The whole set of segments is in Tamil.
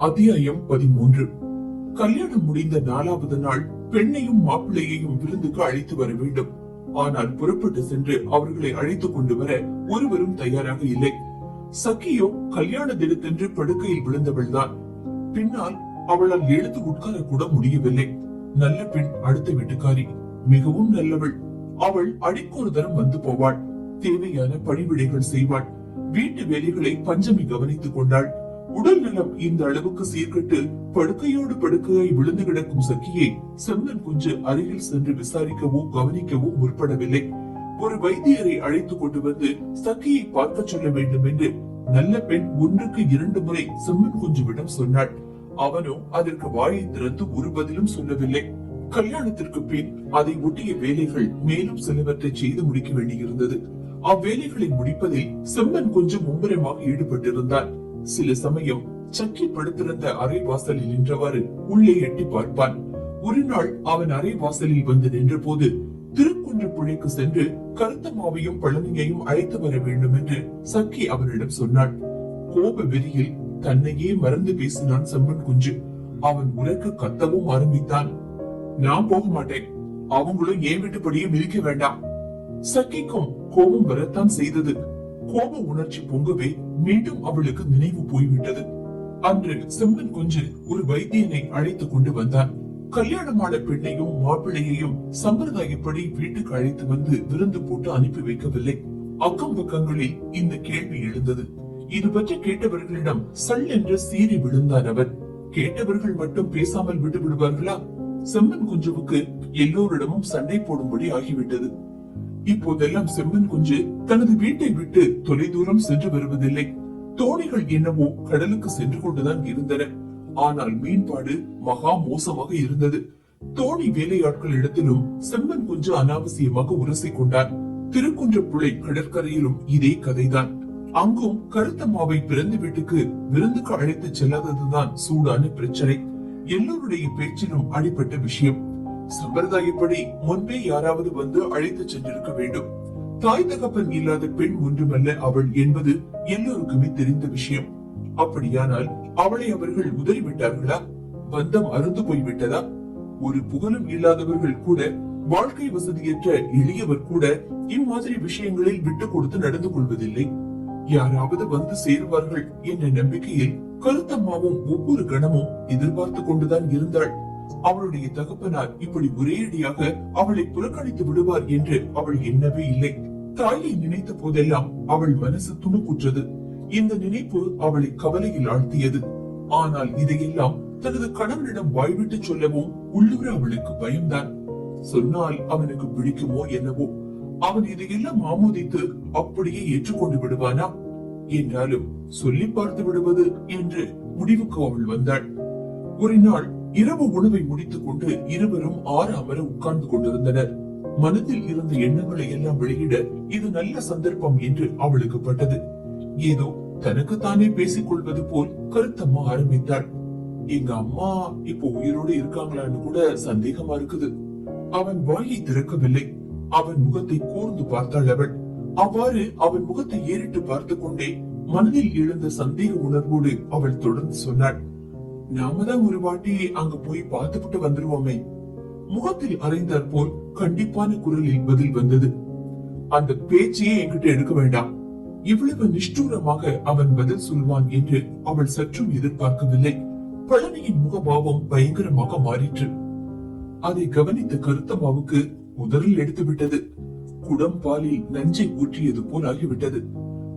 அத்தியாயம் பதிமூன்று. கல்யாணம் முடிந்த நாலாவது நாள் பெண்ணையும் மாப்பிள்ளையையும் விருந்துக்கு அழைத்து வர வேண்டும். ஆனால் புறப்பட்டு சென்று அவர்களை அழைத்துக் கொண்டு வர ஒருவரும் தயாராக இல்லை. சக்கியோ கல்யாண தினத்தன்று படுக்கையில் விழுந்தவள்தான் பின்னால் அவளால் எழுந்து உட்கார கூட முடியவில்லை. நல்ல பெண் அடுத்த வீட்டுக்காரி மிகவும் நல்லவள். அவள் அடிக்கொரு தரம் வந்து போவாள். தேவையான பணிவிடைகள் செய்வாள். வீட்டு வேலைகளை பஞ்சமி கவனித்துக் கொண்டாள். உடல் நலம் இந்த அளவுக்கு சீர்கட்டு படுக்கையோடு படுக்கையாய் விழுந்து கிடக்கும் சக்கியை செம்மன் குஞ்சு அருகில் சென்று விசாரிக்கவோ கவனிக்கவோ முற்படவில்லை. ஒரு வைத்தியரை அழைத்துக் கொண்டு வந்து சக்கியை பார்க்க சொல்ல வேண்டும் என்று நல்ல பெண் ஒன்றுக்கு இரண்டு முறை செம்மன் குஞ்சுவிடம் சொன்னாள். அவனோ அதற்கு வாயை திறந்து ஒரு பதிலும் சொல்லவில்லை. கல்யாணத்திற்கு பின் அதை ஒட்டிய வேலைகள் மேலும் சிலவற்றை செய்து முடிக்க வேண்டியிருந்தது. அவ்வேலைகளை முடிப்பதில் செம்மன் கொஞ்சம் மும்முரமாக ஈடுபட்டிருந்தான். சில சமயம் சக்கி படுத்திருந்த அறை வாசலில் நின்றவாறு உள்ளே எட்டி பார்ப்பான். ஒரு நாள் அவன் அறை வாசலில் வந்து நின்றபோது திருக்குன்றப்புழைக்கு சென்று கருத்தமாவையும் பழனியையும் அழைத்து வர வேண்டும் என்று சக்கி அவனிடம் சொன்னாள் கோப வெறியில் தன்னையே மறந்து பேசினான் செம்மன் குஞ்சு. அவன் உனக்கு கத்தவும் ஆரம்பித்தான். நான் போக மாட்டேன். அவங்களும் ஏன் விட்டுப்படியே மிதிக்க வேண்டாம். சக்கிக்கும் கோபம் வரத்தான் செய்தது. கோப உணர்ச்சி பொங்கவே மீண்டும் அவளுக்கு நினைவு போய்விட்டது. அன்று செம்மன் குஞ்சு ஒரு வைத்தியனை அழைத்துக் கொண்டு வந்தான். கல்யாணமான பெண்ணையும் மாப்பிள்ளையையும் சம்பிரதாயப்படி வீட்டுக்கு அழைத்து வந்து விருந்து போட்டு அனுப்பி வைக்கவில்லை. அக்கம் பக்கங்களில் இந்த கேள்வி எழுந்தது. இது பற்றி கேட்டவர்களிடம் சல் என்று சீறி விழுந்தான் அவர். கேட்டவர்கள் மட்டும் பேசாமல் விட்டு விடுவார்களா செம்மன் குஞ்சுவுக்கு எல்லோரிடமும் சண்டை போடும்படி ஆகிவிட்டது. இப்போதெல்லாம் செம்மன் குஞ்சு தனது வீட்டை விட்டு தொலைதூரம் சென்று வருவதில்லை. தோணிகள் என்னவோ கடலுக்கு சென்று கொண்டுதான் இருந்தன. ஆனால் மீன்பாடு மகா மோசமாக இருந்தது. தோணி வேலையாட்கள் இடத்திலும் செம்மன் குஞ்சு அனாவசியமாக உரசி கொண்டார் திருக்குன்றப்புழை கடற்கரையிலும் இதே கதைதான். அங்கும் கருத்தம்மாவை பிறந்த வீட்டுக்கு விருந்துக்கு அழைத்து செல்லாததுதான் சூடான பிரச்சனை. எல்லோருடைய பேச்சிலும் அடிப்பட்ட விஷயம். சம்பிரதாயப்படி முன்பே யாராவது வந்து அழைத்து சென்றிருக்க வேண்டும். தாய் தகப்பன் இல்லாத பெண் ஒன்றுமல்ல அவள் என்பது எல்லோருக்குமே தெரிந்த விஷயம். அப்படியானால் அவளை அவர்கள் உதறிவிட்டார்களா? பந்தம் அருந்து போய்விட்டதா? ஒரு புகழும் இல்லாதவர்கள் கூட வாழ்க்கை வசதியற்ற எளியவர் கூட இம்மாதிரி விஷயங்களில் விட்டு கொடுத்து நடந்து கொள்வதில்லை. யாராவது வந்து சேருவார்கள் என்ற நம்பிக்கையில் கருத்தம்மாவும் ஒவ்வொரு கணமும் எதிர்பார்த்து கொண்டுதான் இருந்தாள். அவளுடைய தகப்பனார் இப்படி ஒரேடியாக அவளை புறக்கணித்து விடுவார் என்று அவள் எண்ணவே இல்லை. தாயை நினைத்த போதெல்லாம் அவள் மனசு துணுக்குற்றது. இந்த நினைப்பு அவளை கவலையில் ஆழ்த்தியது. ஆனால் இதையெல்லாம் தனது கணவனிடம் வாய்விட்டு சொல்லவும் உள்ளுர அவளுக்கு பயம்தான். சொன்னால் அவனுக்கு பிடிக்குமோ என்னவோ அவன் இதையெல்லாம் ஆமோதித்து அப்படியே ஏற்றுக்கொண்டு விடுவானா? என்றாலும் சொல்லி பார்த்து விடுவது என்று முடிவுக்கு அவள் வந்தாள். ஒரு நாள் இரவு உணவை முடித்துக் கொண்டு இருவரும் ஆறு அமர உட்கார்ந்து கொண்டிருந்தனர். மனதில் இருந்த எண்ணங்களை எல்லாம் வெளியிட இது நல்ல சந்தர்ப்பம் என்று அவளுக்கு பட்டது. ஏதோ தனக்குத்தானே பேசிக் கொள்வது போல் கருத்தம்மா ஆரம்பித்தாள். எங்க அம்மா இப்போ உயிரோடு இருக்காங்களான்னு கூட சந்தேகமா இருக்குது. அவன் வாயை திறக்கவில்லை. அவன் முகத்தை கூர்ந்து பார்த்தாள் அவள். அவ்வாறு அவன் முகத்தை ஏறிட்டு பார்த்து கொண்டே மனதில் எழுந்த சந்தேக உணர்வோடு அவள் தொடர்ந்து சொன்னாள். நாம தான் ஒரு வாட்டி அங்க போய் பார்த்துவிட்டு வந்துருவோமே. முகத்தில் அறைந்தார் போல் கண்டிப்பான குரலில் பதில் வந்தது. அந்த பேச்சையே என்கிட்ட எடுக்க வேண்டாம். இவ்வளவு நிஷ்டூரமாக அவன் பதில் சொல்வான் என்று அவள் சற்றும் எதிர்பார்க்கவில்லை. பழனியின் முகபாவம் பயங்கரமாக மாறிற்று. அதை கவனித்த கருத்தம்மாவுக்கு உதறில் எடுத்து விட்டது குடம் பாலில் நஞ்சை ஊற்றியது போல் ஆகிவிட்டது.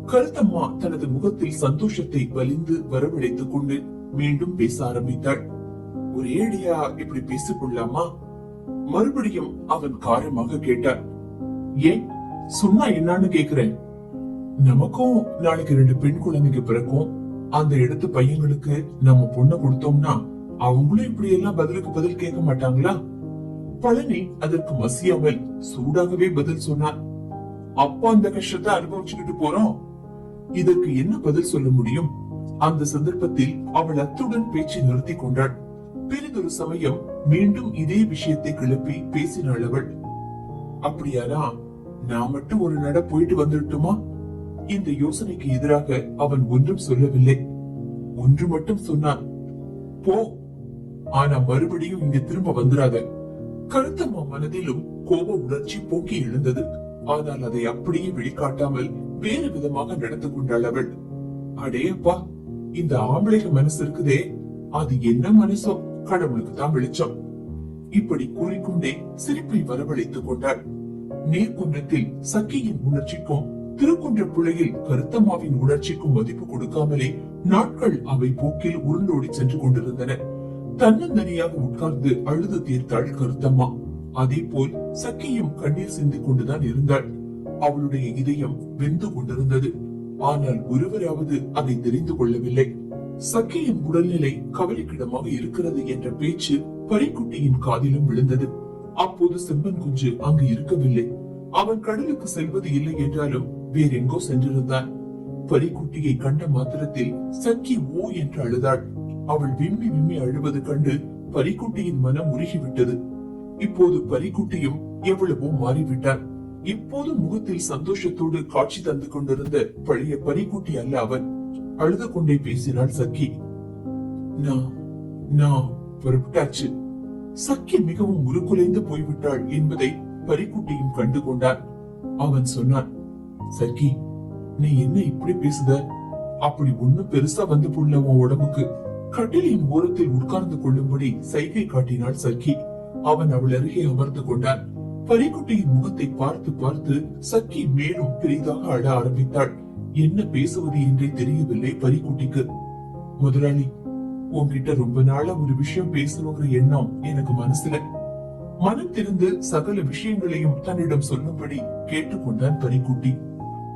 கருத்தம்மா தனது முகத்தில் சந்தோஷத்தை வலிந்து வரவழைத்துக் கொண்டு மீண்டும் பேச ஆரம்பித்தாள். ஒரேடியா இப்படி பேசிக் கொள்ளாமா மறுபடியும் அவன் காரமாக கேட்டார் ஏன்? சொன்னா என்னன்னு கேக்குறேன். நமக்கும் நாளைக்கு ரெண்டு பெண் குழந்தைங்க பிறக்கும். அந்த இடத்து பையங்களுக்கு நம்ம பொண்ண கொடுத்தோம்னா அவங்களும் இப்படி எல்லாம் பதிலுக்கு பதில் கேட்க மாட்டாங்களா? பழனி அதற்கு மசியாமல் சூடாகவே பதில் சொன்னார் அப்பா அந்த கஷ்டத்தை அனுபவிச்சுக்கிட்டு போறோம். இதற்கு என்ன பதில் சொல்ல முடியும்? அந்த சந்தர்ப்பத்தில் அவள் அத்துடன் பேச்சை நிறுத்தி கொண்டாள். பெரிதொரு சமயம் மீண்டும் இதே விஷயத்தை கிளப்பி பேசினாள் அவள். அப்படியானா நான் மட்டும் ஒரு நட போயிட்டு வந்துட்டுமா இந்த யோசனைக்கு எதிராக அவன் ஒன்றும் சொல்லவில்லை. ஒன்று மட்டும் சொன்னான் போ ஆனா மறுபடியும் இங்க திரும்ப வந்துடாத கருத்தம்மா மனதிலும் கோப உணர்ச்சி போக்கி எழுந்தது. ஆனால் அதை அப்படியே வெளிக்காட்டாமல் வேறு விதமாக நடந்து கொண்டாள் அவள். அடேப்பா இந்த ஆம்பளைக்கு மனசு இருக்குதே. அது என்ன மனசோ? கடவுளுக்கு தான் வெளிச்சம். இப்படி கூறிக்கொண்டே சிரிப்பை வரவழைத்துக் கொண்டாள். நேர்குன்றத்தில் சக்கியின் உணர்ச்சிக்கும் திருக்குன்ற பிள்ளையில் கருத்தம்மாவின் உணர்ச்சிக்கும் மதிப்பு கொடுக்காமலே நாட்கள் அவை போக்கில் உருண்டோடி சென்று கொண்டிருந்தன. தன்னந்தனியாக உட்கார்ந்து அழுது தீர்த்தாள் கருத்தம்மா. அதே போல் சக்கியும் கண்ணீர் சிந்திக் கொண்டுதான் இருந்தாள். அவளுடைய இதயம் வெந்து கொண்டிருந்தது. ஆனால் ஒருவராவது அதை தெரிந்து கொள்ளவில்லை. சக்கியின் உடல்நிலை கவலைக்கிடமாக இருக்கிறது என்ற பேச்சு பரிக்குட்டியின் காதிலும் விழுந்தது. அப்போது செம்பன் குஞ்சு அங்கு இருக்கவில்லை. அவன் கடலுக்கு செல்வது இல்லை என்றாலும் வேறெங்கோ சென்றிருந்தான். பரிக்குட்டியை கண்ட மாத்திரத்தில் சக்கி ஓ என்று அழுதாள். அவள் விம்மி விம்மி அழுவது கண்டு பரிக்குட்டியின் மனம் உருகிவிட்டது. இப்போது பரிக்குட்டியும் எவ்வளவோ மாறிவிட்டான். இப்போது முகத்தில் சந்தோஷத்தோடு காட்சி தந்து கொண்டிருந்த பழைய பனிக்குட்டி அல்ல அவன். அழுது கொண்டே பேசினாள் சக்கி. நான் நான் புறப்பட்டாச்சு. சக்கி மிகவும் உருக்குலைந்து போய்விட்டாள் என்பதை பரிக்குட்டியும் கண்டு கொண்டான். அவன் சொன்னான் சக்கி நீ என்ன இப்படி பேசுத? அப்படி ஒண்ணு பெருசா வந்து புள்ள உன் உடம்புக்கு. கட்டிலின் ஓரத்தில் உட்கார்ந்து கொள்ளும்படி சைகை காட்டினாள் சக்கி. அவன் அவள் அருகே அமர்ந்து கொண்டான். பரிக்குட்டியின் முகத்தை பார்த்து பார்த்து சக்கி மேலும் பெரிதாக அழ ஆரம்பித்தாள். என்ன பேசுவது என்றே தெரியவில்லை பரிக்குட்டிக்கு முதலாளி உன்கிட்ட ரொம்ப நாளா ஒரு விஷயம் பேசணுங்கிற எண்ணம் எனக்கு மனசுல. மனம் திறந்து சகல விஷயங்களையும் தன்னிடம் சொல்லும்படி கேட்டுக்கொண்டான் பரிக்குட்டி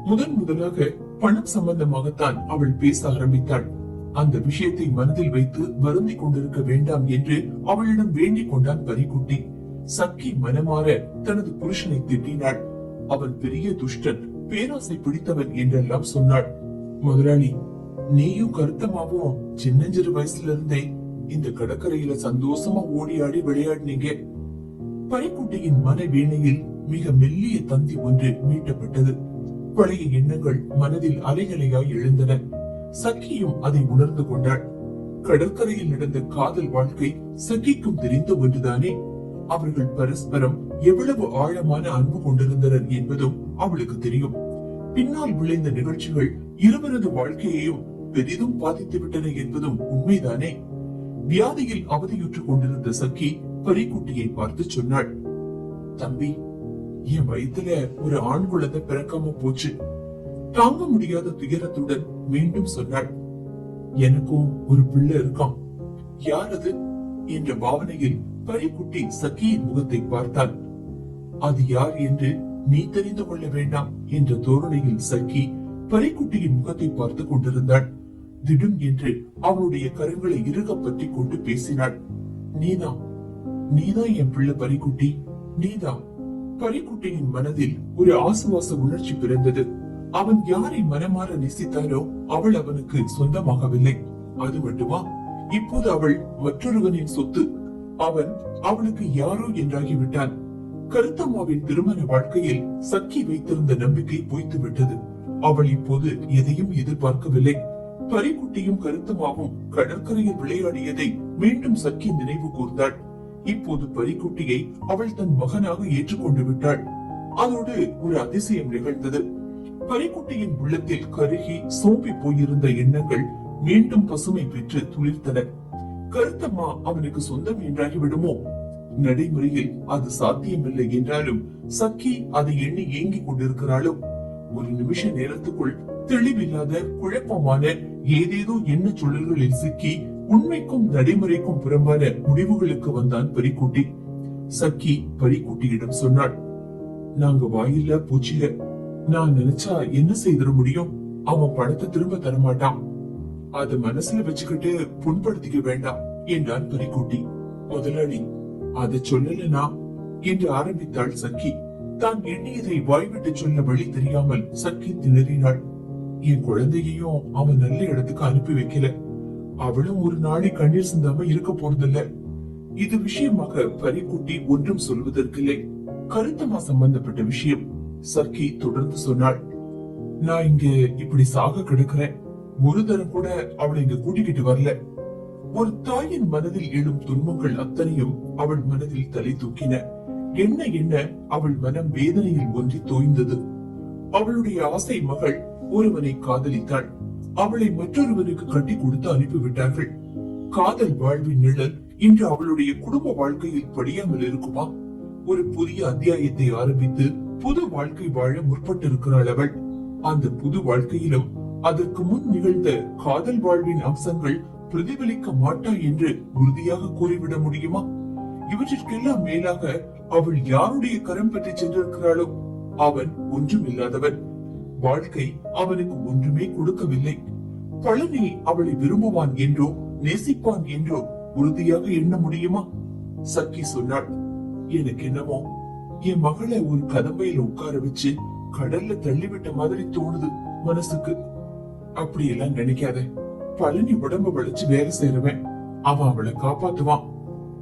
முதன் முதலாக பணம் சம்பந்தமாகத்தான் அவள் பேச ஆரம்பித்தாள். அந்த விஷயத்தை மனதில் வைத்து வருந்தி கொண்டிருக்க வேண்டாம் என்று அவளிடம் வேண்டிக் கொண்டான் பரிக்குட்டி சக்கி மனமாற தனது புருஷனை திட்டினாள். அவன் பெரிய துஷ்டன் பேராசை பிடித்தவன் என்றெல்லாம் சொன்னாள். முதலாளி நீயும் கருத்தமாவும் சின்னஞ்சிறு வயசுல இருந்தே இந்த கடற்கரையில சந்தோஷமா ஓடி ஆடி விளையாடினீங்க. பரிக்குட்டியின் மன வீணையில் மிக மெல்லிய தந்தி ஒன்று மீட்டப்பட்டது. பழைய எண்ணங்கள் மனதில் அலைகளையாய் எழுந்தன. சக்கியும் அதை உணர்ந்து கொண்டாள். கடற்கரையில் நடந்த காதல் வாழ்க்கை சக்கிக்கும் தெரிந்த ஒன்றுதானே? அவர்கள் பரஸ்பரம் எவ்வளவு ஆழமான அன்பு கொண்டிருந்தனர் என்பதும் அவளுக்கு தெரியும். பின்னால் விளைந்த நிகழ்ச்சிகள் இருவரது வாழ்க்கையையும் பெரிதும் பாதித்து விட்டன என்பதும் உண்மைதானே? வியாதியில் அவதியுற்றுக் கொண்டிருந்த சக்கி பரிக்குட்டியை பார்த்து சொன்னாள். தம்பி என் வயிற்றுல ஒரு ஆண் குழந்தை பிறக்காம போச்சு. தாங்க முடியாத துயரத்துடன் மீண்டும் சொன்னாள். எனக்கும் ஒரு பிள்ளை இருக்கான் யார் அது? என்ற பாவனையில் பரிக்குட்டி சக்கியின் முகத்தை பார்த்தாள். அது யார் என்று நீ தெரிந்து கொள்ள வேண்டாம் என்ற தோரணையில் சக்கி பரிக்குட்டியின் முகத்தை பார்த்து கொண்டிருந்தாள். திடும் என்று அவளுடைய கரங்களை இறுக பற்றி கொண்டு பேசினாள். நீதா நீதான் என் பிள்ளை பரிக்குட்டி நீதா பரிக்குட்டியின் மனதில் ஒரு ஆசுவாச உணர்ச்சி பிறந்தது. அவன் யாரை மனமாற நேசித்தாரோ அவள் அவனுக்கு சொந்தமாகவில்லை. அது மட்டுமா? இப்போது அவள் மற்றொருவனின் சொத்து. அவன் அவளுக்கு யாரோ என்றாகிவிட்டான். கருத்தம்மாவின் திருமண வாழ்க்கையில் சக்கி வைத்திருந்த நம்பிக்கை பொய்த்து விட்டது அவள் இப்போது எதையும் எதிர்பார்க்கவில்லை. பரிக்குட்டியும் கருத்தம்மாவும் கடற்கரையில் விளையாடியதை மீண்டும் சக்கி நினைவு கூர்ந்தாள். இப்போது பரிக்குட்டியை அவள் தன் மகனாக ஏற்றுக்கொண்டு விட்டாள். அதோடு ஒரு அதிசயம் நிகழ்ந்தது. பரிக்குட்டியின் உள்ளத்தில் கருகி சோம்பி போயிருந்த எண்ணங்கள் மீண்டும் பசுமை பெற்று துளிர்த்தன கருத்தம்மா அவனுக்கு சொந்தம் என்றாகி விடுமோ? நடைமுறையில் அது சாத்தியமில்லை என்றாலும் சக்கி அதை எண்ணி ஏங்கிக் கொண்டிருக்கிறாளோ? ஒரு நிமிஷ நேரத்துக்குள் தெளிவில்லாத குழப்பமான ஏதேதோ என்ன சுழல்களில் சிக்கி உண்மைக்கும் நடைமுறைக்கும் புறம்பான முடிவுகளுக்கு வந்தான் பரிக்குட்டி. சக்கி பரிக்குட்டியிடம் சொன்னாள் நாங்க வாயில்ல பூச்சில. நான் நினைச்சா என்ன செய்திட முடியும்? அவன் பணத்தை திரும்ப தரமாட்டான். அத மனசுல வச்சுக்கிட்டு புண்படுத்திக்க வேண்டாம் என்றான் பரிக்குட்டி முதலாளி அதை சொல்லலனா? என்று ஆரம்பித்தாள் சக்கி. தான் எண்ணியதை வாய்விட்டு சொல்ல வழி தெரியாமல் சக்கி திணறினாள். என் குழந்தையையும் அவன் நல்ல இடத்துக்கு அனுப்பி வைக்கல. அவளும் ஒரு நாளை கண்ணீர் சிந்தாம இருக்க போறதில்ல. இது விஷயமாக பரிக்குட்டி ஒன்றும் சொல்வதற்கில்லை. கருத்தமா சம்பந்தப்பட்ட விஷயம் சக்கி தொடர்ந்து சொன்னாள். நான் இங்க இப்படி சாக கிடக்குறேன். ஒரு தரம் கூட அவளை இங்க கூட்டிக்கிட்டு வரல. ஒரு தாயின் மனதில் எழும் துன்பங்கள் அத்தனையும் அவள் மனதில் தலை தூக்கின. என்ன என்ன அவள் மனம் வேதனையில் ஒன்றி தோய்ந்தது. அவளுடைய ஆசை மகள் ஒருவனை காதலித்தாள். அவளை மற்றொருவனுக்கு கட்டி கொடுத்து அனுப்பிவிட்டார்கள். காதல் வாழ்வின் நிழல் இன்று அவளுடைய குடும்ப வாழ்க்கையில் படியாமல் இருக்குமா? ஒரு புதிய அத்தியாயத்தை ஆரம்பித்து புது வாழ்க்கை வாழ முற்பட்டிருக்கிறாள் அவள். அந்த புது வாழ்க்கையிலும் அதற்கு முன் நிகழ்ந்த காதல் வாழ்வின் அம்சங்கள் பிரதிபலிக்க மாட்டா என்று உறுதியாக கூறிவிட முடியுமா? இவற்றிற்கெல்லாம் மேலாக அவள் யாருடைய கரம் பற்றி சென்றிருக்கிறாளோ அவன் ஒன்றும் இல்லாதவன் வாழ்க்கை அவனுக்கு ஒன்றுமே கொடுக்கவில்லை. பழனி அவளை விரும்புவான் என்றோ நேசிப்பான் என்றோ உறுதியாக எண்ண முடியுமா? சக்கி சொன்னாள் எனக்கு என்னமோ என் மகளை ஒரு கதம்பையில உட்கார வச்சு கடல்ல தள்ளிவிட்ட மாதிரி தோணுது மனசுக்கு. அப்படி எல்லாம் நினைக்காத. பழனி உடம்ப வளைச்சு வேலை செய்யறவன் அவன் அவளை காப்பாத்துவான்.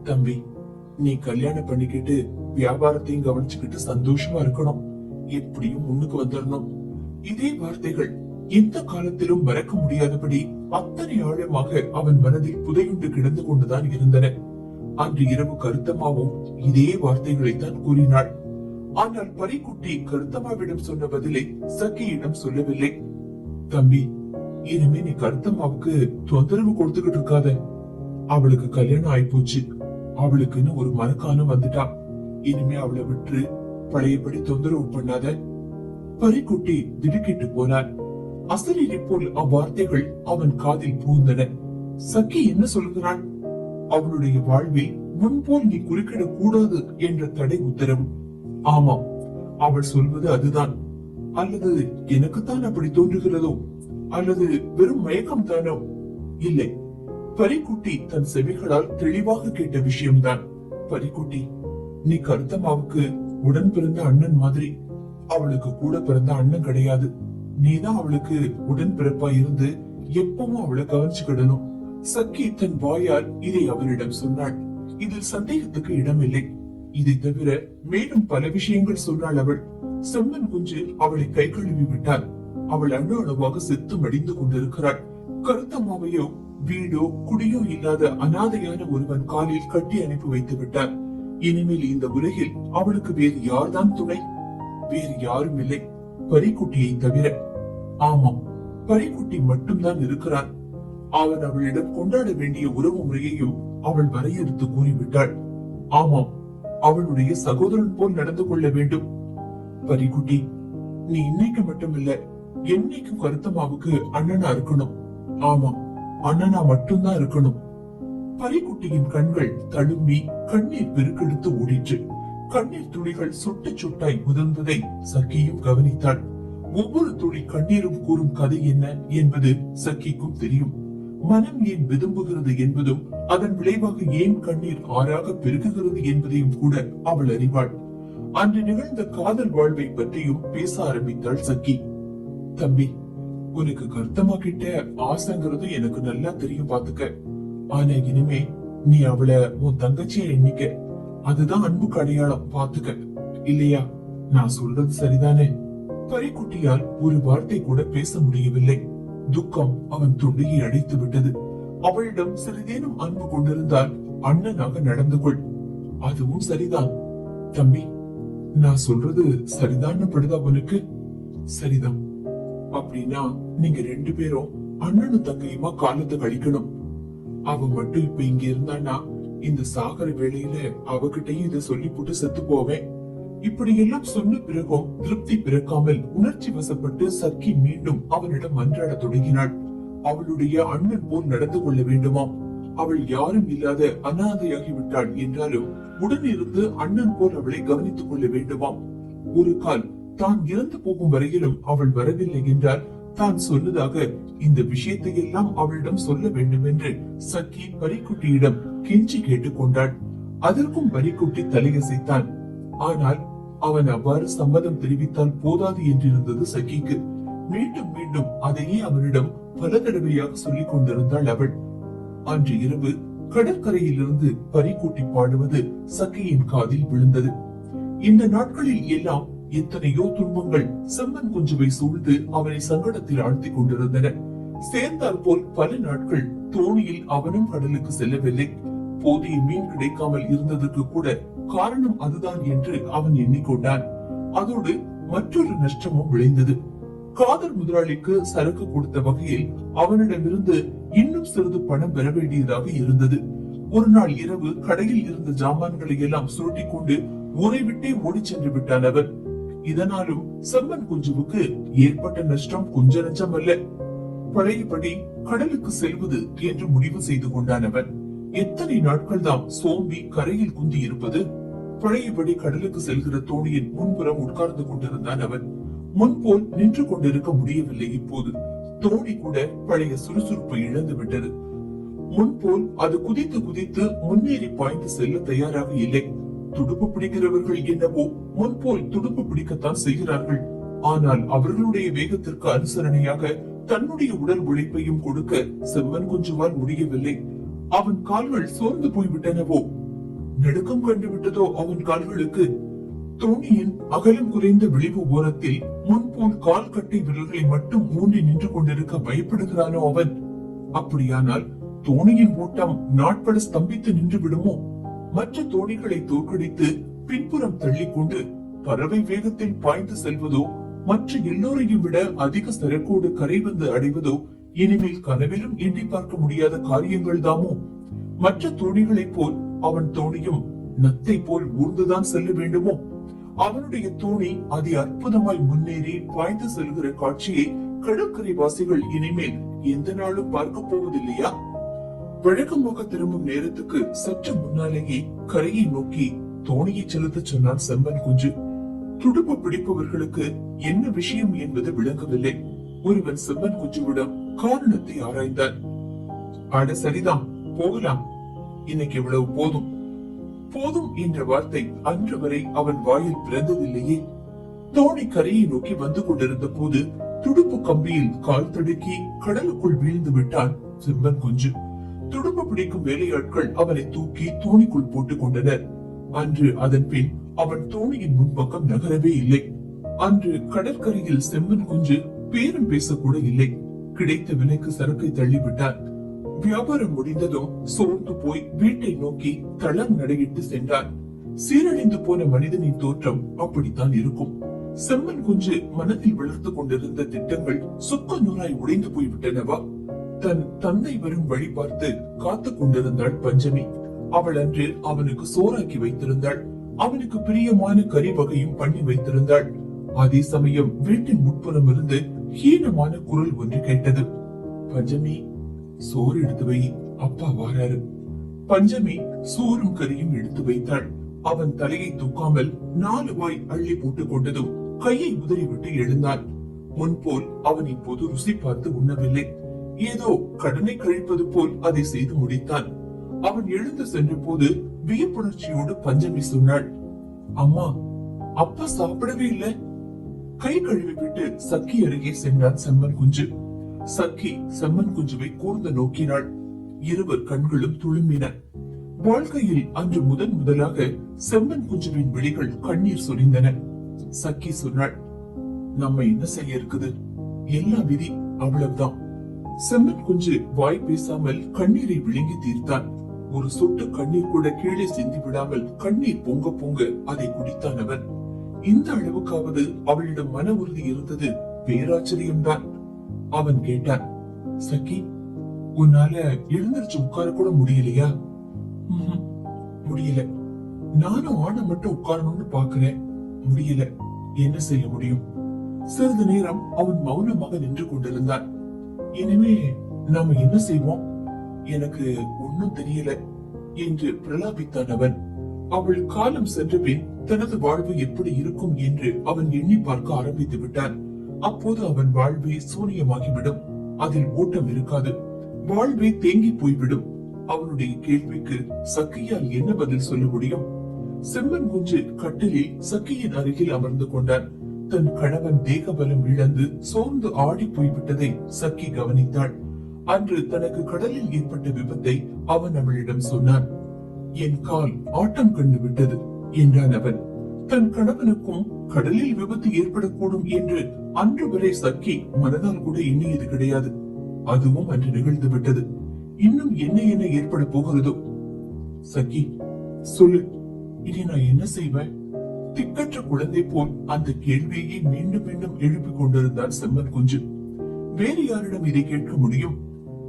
தம்பி நீ கல்யாணம் பண்ணிக்கிட்டு வியாபாரத்தையும் கவனிச்சுக்கிட்டு சந்தோஷமா இருக்கணும். எப்படியும் முன்னுக்கு வந்துடணும் இதே வார்த்தைகள் எந்த காலத்திலும் மறக்க முடியாதபடி அத்தனை ஆழமாக அவன் மனதில் புதையுண்டு கிடந்து கொண்டுதான் இருந்தன. அன்று இரவு கருத்தம்மாவும் இதே வார்த்தைகளை தான் கூறினாள். ஆனால் பரிக்குட்டி கருத்தமாவிடம் சொன்ன பதிலை சக்கியிடம் சொல்லவில்லை. தம்பி இனிமே நீ கருத்தம்மாவுக்கு தொந்தரவு கொடுத்துக்கிட்டு இருக்காத. அவளுக்கு கல்யாணம் ஆயிப்போச்சு. அவளுக்குன்னு ஒரு மரக்கானம் வந்துட்டா. இனிமே அவளை விட்டு பழையபடி தொந்தரவு பண்ணாத. பரிக்குட்டி திடுக்கிட்டு போனார் அசலினை போல் அவ்வார்த்தைகள் அவன் காதில் பூந்தன சக்கி என்ன சொல்கிறான்? அவளுடைய வாழ்வில் முன்போல் நீ குறுக்கிடக் கூடாது என்ற தடை உத்தரவு. ஆமாம் அவள் சொல்வது அதுதான். அல்லது எனக்குத்தான் அப்படி தோன்றுகிறதோ? அல்லது வெறும் மயக்கம் தானோ இல்லை. பரிக்குட்டி தன் செவிகளால் தெளிவாக கேட்ட விஷயம்தான். பரிக்குட்டி நீ கருத்தம்மாவுக்கு உடன் பிறந்த அண்ணன் மாதிரி. அவளுக்கு கூட பிறந்த அண்ணன் கிடையாது. நீதான் அவளுக்கு உடன் பிறப்பா இருந்து எப்பவும் அவளை கவனிச்சுக்கிடணும். சக்கி தன் வாயால் இதை அவரிடம் சொன்னாள். இதில் சந்தேகத்துக்கு இடமில்லை. இதை தவிர மேலும் பல விஷயங்கள் சொன்னாள் அவள். செம்மன் குஞ்சு அவளை கை கழுவி விட்டாள் அவள் அணு அணுவாக செத்து மடிந்து கொண்டிருக்கிறாள். கருத்தம்மாவையோ வீடோ குடியோ இல்லாத அனாதையான ஒருவன் காலில் கட்டி அனுப்பி வைத்து விட்டார் இனிமேல் இந்த உலகில் அவளுக்கு வேறு யார்தான் துணை? வேறு யாரும் இல்லை. பரிக்குட்டியை தவிர. ஆமாம் பரிக்குட்டி மட்டும்தான் இருக்கிறான் அவன் அவளிடம் கொண்டாட வேண்டிய உறவு முறையையும் அவள் வரையறுத்து கூறிவிட்டாள். ஆமாம் அவளுடைய சகோதரன் போல் நடந்து கொள்ள வேண்டும். பரிக்குட்டி நீ இன்னைக்கு மட்டும் இல்ல என்னைக்கும் கருத்தம்மாவுக்கு அண்ணனா இருக்கணும்? ஆமா அண்ணனா மட்டும்தான் இருக்கணும். பரிக்குட்டியின் கண்கள் தழும்பி கண்ணீர் பெருக்கெடுத்து ஓடிற்று. கண்ணீர் துளிகள் சுட்டு சுட்டாய் உதிர்ந்ததை சக்கியும் கவனித்தாள். ஒவ்வொரு துளி கண்ணீரும் கூறும் கதை என்ன என்பது சக்கிக்கும் தெரியும். மனம் ஏன் விதும்புகிறது என்பதும் அதன் விளைவாக ஏன் கண்ணீர் ஆறாக பெருகுகிறது என்பதையும் கூட அவள் அறிவாள். அன்று நிகழ்ந்த காதல் வாழ்வை பற்றியும் பேச ஆரம்பித்தாள் சக்கி. தம்பி உனக்கு கர்த்தமா கிட்ட ஆசைங்கிறது எனக்கு நல்லா தெரியும் பாத்துக்க. ஆனா இனிமே நீ அவளை உன் தங்கச்சிய எண்ணிக்க. அதுதான் அன்புக்கு அடையாளம் பாத்துக்க. இல்லையா? நான் சொல்றது சரிதானே? பரிக்குட்டியால் ஒரு வார்த்தை கூட பேச முடியவில்லை. துக்கம் அவன் தொண்டையை அடைத்து விட்டது. அவளிடம் சிறிதேனும் அன்பு கொண்டிருந்தால் அண்ணனாக நடந்து கொள். அதுவும் சரிதான். தம்பி நான் சொல்றது சரிதான் படுதா உனக்கு? சரிதான். அப்படின்னா நீங்க ரெண்டு பேரும் அண்ணனும் தங்கையுமா காலத்தை கழிக்கணும். அவ மட்டும் இப்ப இங்க இருந்தானா இந்த சாகர வேளையில அவகிட்டயும் இதை சொல்லி போட்டு செத்து போவேன். இப்படி எல்லாம் சொன்ன பிறகும் திருப்தி பிறக்காமல் உணர்ச்சி வசப்பட்டு சக்கி மீண்டும் அவனிடம் மன்றாட தொடங்கினாள். அவளுடைய அண்ணன் போல் நடந்து கொள்ள வேண்டுமாம். அவள் யாரும் இல்லாத அனாதையாகி விட்டாள் என்றாலும் உடனிருந்து அண்ணன் போல் அவளை கவனித்துக் கொள்ள வேண்டுமாம். ஒரு கால் தான் இறந்து போகும் வரையிலும் அவள் வரவில்லை என்றால் தான் சொன்னதாக இந்த விஷயத்தை எல்லாம் அவளிடம் சொல்ல வேண்டும் என்று சக்கி பரிக்குட்டியிடம் கெஞ்சி கேட்டுக்கொண்டாள். அதற்கும் பரிக்குட்டி தலையசைத்தான் ஆனால் அவன் அவ்வாறு சம்மதம் தெரிவித்தால் போதாது என்றிருந்தது சக்கிக்கு. மீண்டும் மீண்டும் அதையே அவனிடம் பல தடவையாக சொல்லிக் கொண்டிருந்தாள் அவள். அன்று இரவு கடற்கரையிலிருந்து பரிக்குட்டி பாடுவது சக்கியின் காதில் விழுந்தது. இந்த நாட்களில் எல்லாம் எத்தனையோ துன்பங்கள் செம்மன் குஞ்சுவை சூழ்ந்து அவனை சங்கடத்தில் ஆழ்த்திக் கொண்டிருந்தன. சேர்ந்தால் போல் பல நாட்கள் தோணியில் அவனும் கடலுக்கு செல்லவில்லை. போதிய மீன் கிடைக்காமல் இருந்ததற்கு கூட காரணம் அதுதான் என்று அவன் எண்ணிக்கொண்டான். அதோடு மற்றொரு நஷ்டமும் விளைந்தது. காதர் முதலாளிக்கு சரக்கு கொடுத்த வகையில் அவனிடமிருந்து இன்னும் சிறிது பணம் பெற வேண்டியதாக இருந்தது. ஒரு நாள் இரவு கடையில் இருந்த ஜாமான்களை எல்லாம் சுருட்டி கொண்டு ஊரை விட்டே ஓடிச் சென்று விட்டான் அவன். இதனாலும் செம்மன் குஞ்சுவுக்கு ஏற்பட்ட நஷ்டம் கொஞ்ச நஞ்சம் அல்ல பழையபடி கடலுக்கு செல்வது என்று முடிவு செய்து கொண்டான் அவன் எத்தனை நாட்கள் தான் சோம்பி கரையில் குந்தி இருப்பது பழையபடி கடலுக்கு செல்கிற தோணியின் முன்புறம் உட்கார்ந்து கொண்டிருந்தான் அவன் முன்போல் நின்று கொண்டிருக்க முடியவில்லை இப்போது. தோணி கூட பழைய சுறுசுறுப்பை இழந்து விட்டது. முன்போல் அது குதித்து குதித்து முன்னேறி பாய்ந்து செல்ல தயாராக இல்லை. துடுப்பு பிடிக்கிறவர்கள் என்னவோ முன்போல் துடுப்பு பிடிக்கத்தான் செய்கிறார்கள். ஆனால் அவர்களுடைய வேகத்திற்கு அனுசரணையாக தன்னுடைய உடல் உழைப்பையும் கொடுக்க செம்மன் குஞ்சுவால் முடியவில்லை. அவன் கால்கள் சோர்ந்து போய்விட்டனவோ? நடுக்கம் கண்டு விட்டதோ அவன் கால்களுக்கு? தோணியின் அகலம் குறைந்த விழிவு ஓரத்தில் முன்போல் கால் கட்டை விரல்களை மட்டும் ஊன்றி நின்று கொண்டிருக்க பயப்படுகிறானோ அவன்? அப்படியானால் தோணியின் ஓட்டம் நாட்பட ஸ்தம்பித்து நின்று விடுமோ? மற்ற தோணிகளை தோற்கடித்து பின்புறம் தள்ளிக்கொண்டு பறவை வேகத்தில் பாய்ந்து செல்வதோ மற்ற எல்லோரையும் விட அதிக சரக்கோடு கரை வந்து அடைவதோ இனிமேல் கனவிலும் எண்ணி பார்க்க முடியாத காரியங்கள் தாமோ? மற்ற தோணிகளைப் போல் அவன் தோணியும் நத்தை போல் ஊர்ந்துதான் செல்ல வேண்டுமோ? அவனுடைய தோணி அதி அற்புதமாய் முன்னேறி பாய்ந்து செல்கிற காட்சியை கடற்கரை வாசிகள் இனிமேல் எந்த நாளும் பார்க்க போவதில்லையா? வழக்கமாக திரும்பும் நேரத்துக்கு சற்று முன்னாலேயே கரையை நோக்கி தோணியை செலுத்த சொன்னான் செம்பன் குஞ்சு. துடுப்பு பிடிப்பவர்களுக்கு என்ன விஷயம் என்பது விளங்கவில்லை. ஒருவன் செம்மன் குஞ்சுவிடம் காரணத்தை ஆராய்ந்தான். அட சரிதான் போகலாம். இன்னைக்கு இவ்வளவு போதும். போதும் என்ற வார்த்தை அன்று வரை அவன் வாயில் பிறந்ததில்லையே. தோணி கரையை நோக்கி வந்து கொண்டிருந்த போது துடுப்பு கம்பியில் கால் தடுக்கி கடலுக்குள் வீழ்ந்து விட்டான் செம்மன் குஞ்சு. துடுப்பு பிடிக்கும் வேலையாட்கள் அவனை தூக்கி தோணிக்குள் போட்டுக் கொண்டனர். அன்று அதன் பின் அவன் தோணியின் முன்பக்கம் நகரவே இல்லை. அன்று கடற்கரையில் செம்மன் குஞ்சு பேரும் பேசக்கூட இல்லை. கிடைத்த விலைக்கு சரக்கை தள்ளிவிட்டான். வியாபாரம் முடிந்ததும் சோர்ந்து போய் வீட்டை நோக்கி தளம் நடையிட்டு சென்றான். சீரழிந்து போன மனிதனின் தோற்றம் அப்படித்தான் இருக்கும். செம்மன் குஞ்சு மனதில் வளர்த்து கொண்டிருந்த திட்டங்கள் சுக்க நூறாய் உடைந்து போய்விட்டனவா? தன் தந்தை வரும் வழி பார்த்து காத்து கொண்டிருந்தாள் பஞ்சமி. அவள் அன்று அவனுக்கு சோறாக்கி வைத்திருந்தாள். அவனுக்கு பிரியமான கறி வகையும் பண்ணி வைத்திருந்தாள். அதே சமயம் வீட்டின் முற்புறம் இருந்து ஹீனமான குரல் ஒன்று கேட்டது. பஞ்சமி சோறு எடுத்து வை அப்பா வாராரு. பஞ்சமி சோறும் கறியும் எடுத்து வைத்தாள். அவன் தலையை தூக்காமல் நாலு வாய் அள்ளி போட்டுக் கொண்டதும் கையை உதறிவிட்டு எழுந்தான். முன்போல் அவன் இப்போது ருசி பார்த்து உண்ணவில்லை. ஏதோ கடனை கழிப்பது போல் அதை செய்து முடித்தான். அவன் எழுந்து சென்ற போது வியப்புணர்ச்சியோடு பஞ்சமி சொன்னாள் அம்மா அப்பா சாப்பிடவே இல்லை? கை கழுவி விட்டு சக்கி அருகே சென்றான் செம்மன் குஞ்சு. சக்கி செம்மன் குஞ்சுவை கூர்ந்து நோக்கினாள். இருவர் கண்களும் துளும்பின. வாழ்க்கையில் அன்று முதன் முதலாக செம்மன் குஞ்சுவின் விழிகள் கண்ணீர் சொரிந்தன. சக்கி சொன்னாள் நம்ம என்ன செய்ய இருக்குது? எல்லா விதி அவ்வளவுதான். செம்மன் குஞ்சு வாய் பேசாமல் கண்ணீரை விழுங்கி தீர்த்தான். ஒரு சொட்டு கண்ணீர் கூட கீழே சிந்தி விடாமல் கண்ணீர் பொங்க பொங்க அதை குடித்தான் அவன். இந்த அளவுக்காவது அவளிடம் மன உறுதி இருந்தது பேராச்சரியம்தான். அவன் கேட்டான் சக்கி உன்னால எழுந்திருச்சு உட்கார கூட முடியலையா? முடியல. நானும் ஆன மட்டும் உட்காரணும்னு பாக்குறேன். முடியல. என்ன செய்ய முடியும்? சிறிது நேரம் அவன் மௌனமாக நின்று கொண்டிருந்தான். இனிமே நாம என்ன செய்வோம்? எனக்கு ஒன்னும் தெரியல என்று பிரலாபித்தான் அவன். அவள் காலம் சென்ற பின் தனது வாழ்வு எப்படி இருக்கும் என்று அவன் எண்ணி பார்க்க ஆரம்பித்து விட்டான். அப்போது அவன் வாழ்வே சூனியமாகிவிடும். அதில் ஓட்டம் இருக்காது. வாழ்வே தேங்கி போய்விடும். அவனுடைய கேள்விக்கு சக்கியால் என்ன பதில் சொல்ல முடியும்? செம்மன் குஞ்சு கட்டிலில் சக்கியின் அருகில் அமர்ந்து கொண்டான். தன் கணவன் தேகபலம் இழந்து சோர்ந்து ஆடி போய்விட்டதை சக்கி கவனித்தாள். அன்று தனக்கு கடலில் ஏற்பட்ட விபத்தை அவன் அவளிடம் சொன்னான். என் கால் ஆட்டம் கண்டு விட்டது என்றான் அவன். தன் கணவனுக்கும் கடலில் விபத்து ஏற்படக்கூடும் என்று அன்று வரை சக்கி மனதால் கூட எண்ணியது கிடையாது. அதுவும் அன்று நிகழ்ந்து விட்டது. இன்னும் என்ன என்ன ஏற்பட போகிறதோ? சக்கி சொல்லு. இனி நான் என்ன செய்வேன்? திக்கற்ற குழந்தை போல் அந்த கேள்வியை மீண்டும் மீண்டும் எழுப்பிக் கொண்டிருந்தான் செம்மன் குஞ்சு வேறு யாரிடம் இதை கேட்க முடியும்?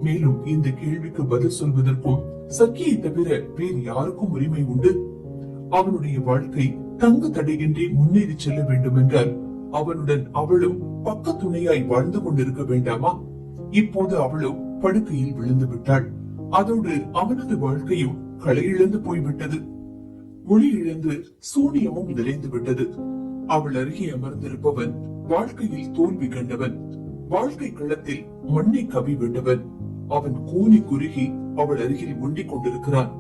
மேலும் இந்த கேள்விக்கு பதில் சொல்வதற்கும் சக்கியை தவிர வேறு யாருக்கும் உரிமை உண்டு? அவனுடைய வாழ்க்கை தங்கு தடையின்றி முன்னேறி செல்ல வேண்டும் என்றால் அவனுடன் அவளும் பக்க துணையாய் வாழ்ந்து கொண்டிருக்க வேண்டாமா? இப்போது அவளும் படுக்கையில் விழுந்து விட்டாள். அதோடு அவனது வாழ்க்கையும் களையிழந்து போய்விட்டது. ஒளி இழந்து சூனியமும் நிறைந்து விட்டது. அவள் அருகே அமர்ந்திருப்பவன் வாழ்க்கையில் தோல்வி கண்டவன் வாழ்க்கை களத்தில் மண்ணை கவி விட்டவன் அவன் கூனி குறுகி அவள் அருகில் ஒண்டிக் கொண்டிருக்கிறான்.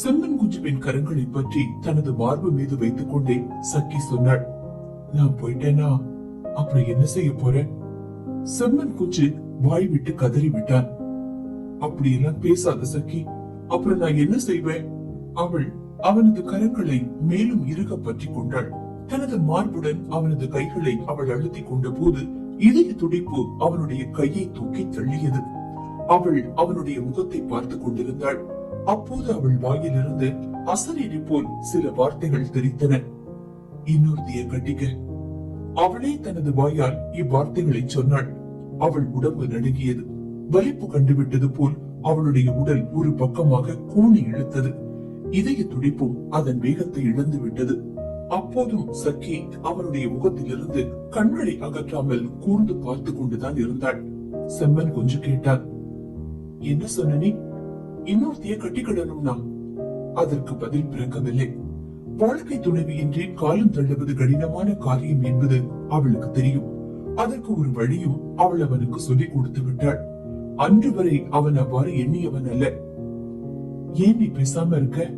செம்மன் குஞ்சுவின் கரங்களை பற்றி தனது மார்பு மீது வைத்துக் கொண்டே சக்கி சொன்னாள் நான் போயிட்டேனா? அப்புறம் என்ன செய்ய போறேன் செம்மன் குஞ்சு வாய் விட்டு கதறி விட்டான். அப்படியெல்லாம் பேசாத சக்கி அப்புறம் நான் என்ன செய்வேன்? அவள் அவனது கரங்களை மேலும் இறுக பற்றி கொண்டாள். தனது மார்புடன் அவனது கைகளை அவள் அழுத்திக் கொண்ட போது இதய துடிப்பு அவனுடைய கையை தூக்கி தள்ளியது. அவள் அவனுடைய முகத்தை பார்த்து கொண்டிருந்தாள். அப்போது அவள் வாயிலிருந்து அசரீரி போல் சில வார்த்தைகள் தெரித்தன இன்னொருத்திய கட்டிக்க. அவளே தனது வாயால் இவ்வார்த்தைகளை சொன்னாள். அவள் உடம்பு நடுங்கியது. வலிப்பு கண்டுவிட்டது போல் அவளுடைய உடல் ஒரு பக்கமாக கூணி இழுத்தது. இதய துடிப்பும் அதன் வேகத்தை இழந்து விட்டது. அப்போதும் சக்கி அவனுடைய முகத்திலிருந்து கண்களை அகற்றாமல் கூர்ந்து பார்த்து கொண்டுதான் இருந்தாள். செம்மன் கொஞ்சம் கேட்டான் என்ன சொன்ன நீ? இன்னொருத்திய கட்டிக்கிடணும்னா அதற்கு பதில் பிறக்கவில்லை. வாழ்க்கை துணைவியின்றி காலம் தள்ளுவது கடினமான காரியம் என்பது அவளுக்கு தெரியும். அதற்கு ஒரு வழியும் அவள் அவனுக்கு சொல்லிக் கொடுத்து விட்டாள். அன்று வரை அவன் அவ்வாறு எண்ணியவன் அல்ல. ஏன் நீ பேசாம இருக்க?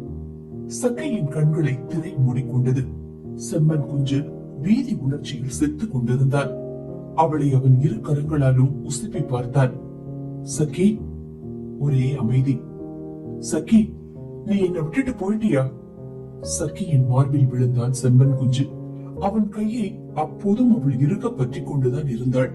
சக்கையின் கண்களை திரை மூடிக்கொண்டது. செம்மன் குஞ்சு வீதி உணர்ச்சியில் செத்துக் கொண்டிருந்தான். அவளை அவன் இரு கரங்களாலும் உசுப்பி பார்த்தான். சக்கி ஒரே அமைதி. சக்கி நீ என்னை விட்டுட்டு போயிட்டியா? சக்கியின் மார்பில் விழுந்தான் செம்பன் குஞ்சு. அவன் கையை அப்போதும் அவள் இருக்க பற்றி கொண்டுதான் இருந்தாள்.